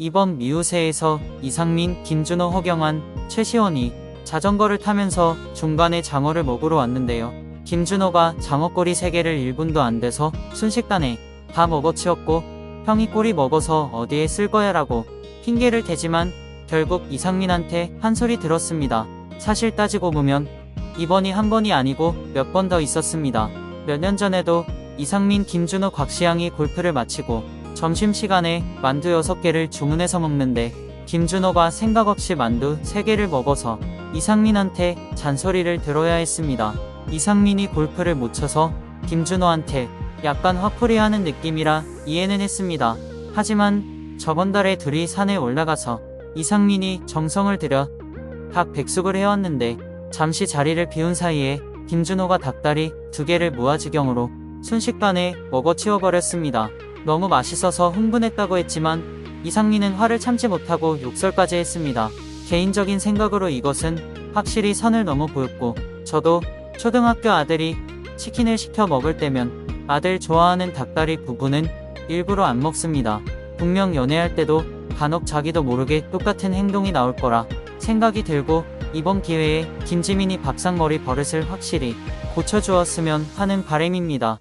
이번 미우새에서 이상민, 김준호, 허경환, 최시원이 자전거를 타면서 중간에 장어를 먹으러 왔는데요. 김준호가 장어꼬리 3개를 1분도 안 돼서 순식간에 다 먹어치웠고 형이 꼬리 먹어서 어디에 쓸 거야 라고 핑계를 대지만 결국 이상민한테 한 소리 들었습니다. 사실 따지고 보면 이번이 한 번이 아니고 몇 번 더 있었습니다. 몇 년 전에도 이상민, 김준호, 곽시양이 골프를 마치고 점심시간에 만두 6개를 주문해서 먹는데 김준호가 생각 없이 만두 3개를 먹어서 이상민한테 잔소리를 들어야 했습니다. 이상민이 골프를 못 쳐서 김준호한테 약간 화풀이하는 느낌이라 이해는 했습니다. 하지만 저번 달에 둘이 산에 올라가서 이상민이 정성을 들여 닭 백숙을 해왔는데 잠시 자리를 비운 사이에 김준호가 닭다리 두 개를 무아지경으로 순식간에 먹어치워버렸습니다. 너무 맛있어서 흥분했다고 했지만 이상민은 화를 참지 못하고 욕설까지 했습니다. 개인적인 생각으로 이것은 확실히 선을 넘어 보였고 저도 초등학교 아들이 치킨을 시켜 먹을 때면 아들 좋아하는 닭다리 부분은 일부러 안 먹습니다. 분명 연애할 때도 간혹 자기도 모르게 똑같은 행동이 나올 거라 생각이 들고 이번 기회에 김지민이 밥상머리 버릇을 확실히 고쳐주었으면 하는 바람입니다.